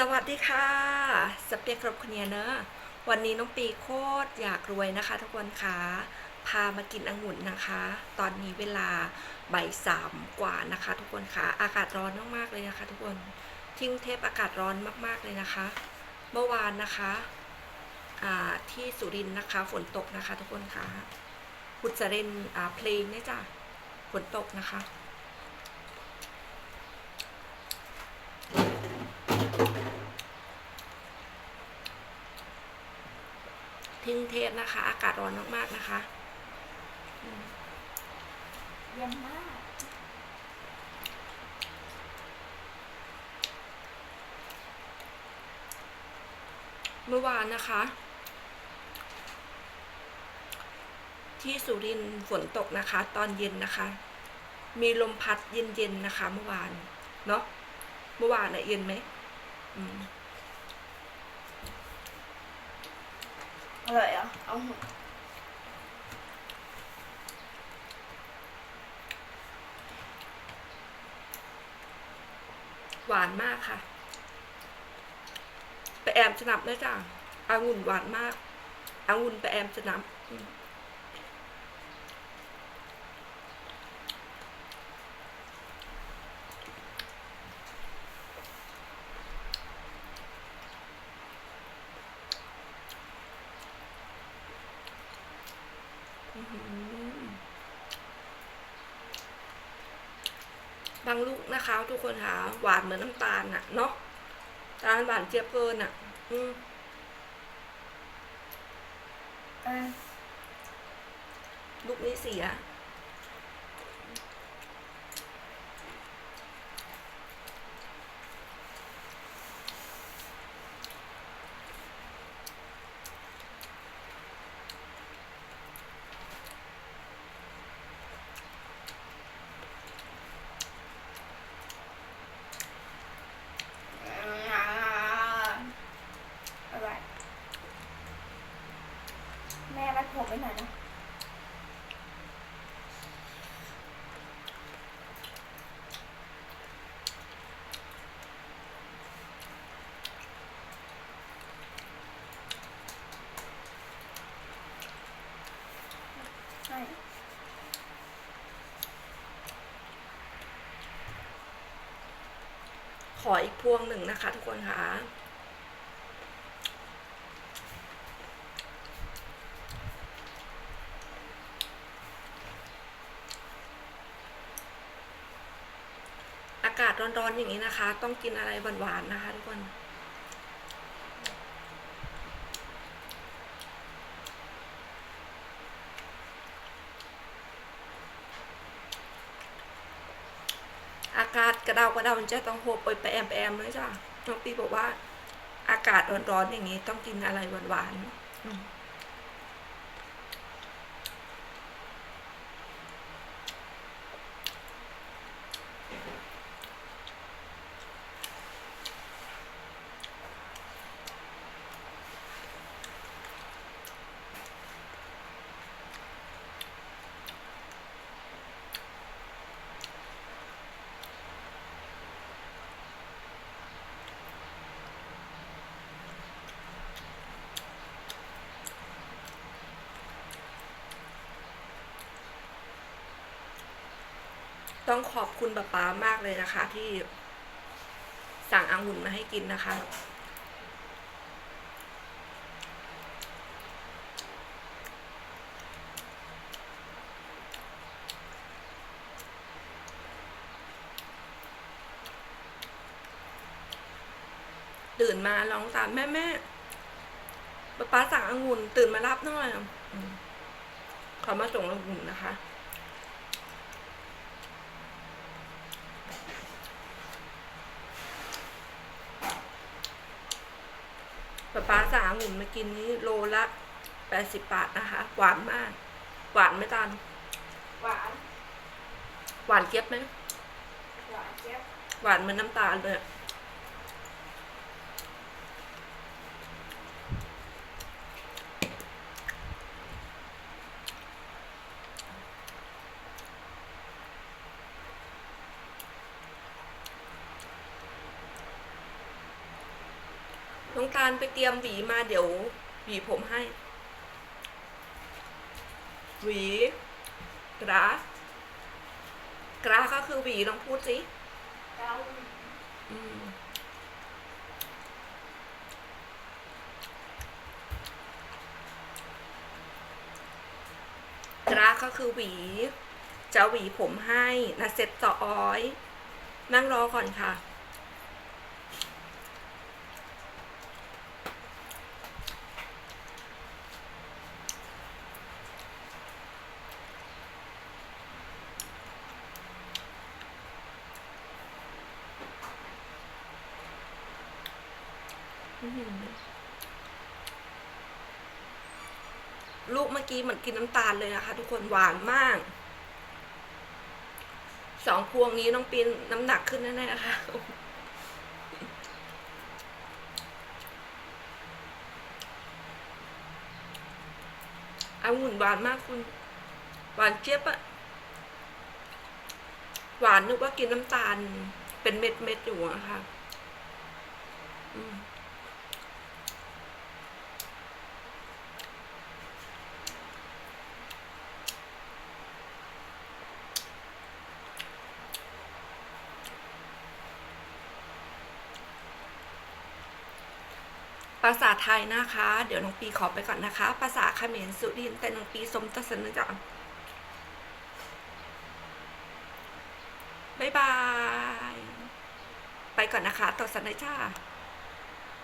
สวัสดีค่ะ สเปียกครบคเนียเนอะวันนี้น้องปีโคตรอยากรวยนะคะทุกคนคะพามากินองุ่นนะคะ ตอนนี้เวลาบ่ายสามกว่านะคะ ทุกคนคะอากาศร้อนมากๆเลยนะคะ ทุกคนที่กรุงเทพอากาศร้อนมากๆเลยนะคะ เมื่อวานนะคะที่สุรินทร์นะคะฝนตกนะคะ ทุกคนคะพุทธเรนอ่าเพลงเนี่ยจ้ะฝนตกนะคะ ที่งเทพนะคะ อากาศร้อนมากๆนะคะเย็นมากเมื่อวานนะคะ ที่สุรินทร์ฝนตกนะคะ ตอนเย็นนะคะ มีลมพัดเย็นๆนะคะ เมื่อวานเนาะเมื่อวานนะเย็นไหมอืม อร่อยเหรอะเอาหมดหวานมากค่ะ ไปแอมสนับนะจ้ะอางุ่นหวานมากอางุ่นไปแอมสนับอืมอื้อหือ บางลูกนะคะ ทุกคนค่ะหวานเหมือนน้ำตาลน่ะเนาะตาลหวานเจี๊ยบเกินอะ อืมอะลูกนี้เสีย อร่อยแม่รัดผมไปหน่อยนะขออีกพวงหนึ่งนะคะทุกคนคะ่ะ อากาศร้อนๆอย่างนี้นะคะ ต้องกินอะไรหวานๆนะคะทุกคนอากาศกระเดากระเดามันจะต้องโหบไปไปแอมไปแอมเลยจ้ะน้องปีบอกว่า อากาศร้อนๆอย่างนี้ ต้องกินอะไรหวานๆ ต้องขอบคุณป๊าป๊ามากเลยนะคะ ที่สั่งองุ่นมาให้กินนะคะ ตื่นมาร้องตามแม่แม่ป๊าป๊าสั่งองุ่นตื่นมารับหน่อยขอมาส่งองุ่นนะคะ ป๊าป๊าสั่งองุ่นมากินนี้โลละแปดสิบบาทนะคะ หวานมาก หวานไหม่ตาลหวาน หวานเจี๊ยบไหมหวานเจี๊ยบหวานเหมือนน้ำตาลเลย อะน้องการไปเตรียมหวีมาเดี๋ยวหวีผมให้ หวีกรากราก็คือหวีลองพูดสิเก้าอืมกราก็คือหวี จะหวีผมให้นะเซ็ตต่ออ้อย นั่งรอก่อนค่ะ ลูกเมื่อกี้เหมือนกินน้ำตาลเลยนะคะ ทุกคนหวานมาก สองพวงนี้น้องปีนน้ำหนักขึ้นแน่ๆนะคะองุ่นหวานมากคุณ หวานเจี๊ยบอะหวานนึกว่ากินน้ำตาล เป็นเม็ดๆอยู่อะค่ะ อืม ภาษาไทยนะคะ เดี๋ยวน้องปีขอไปก่อนนะคะ ภาษาเขมรสุรินแต่น้องปีสมตสนจ้ะบ๊ายบาย ไปก่อนนะคะต่อสันเลยจ้า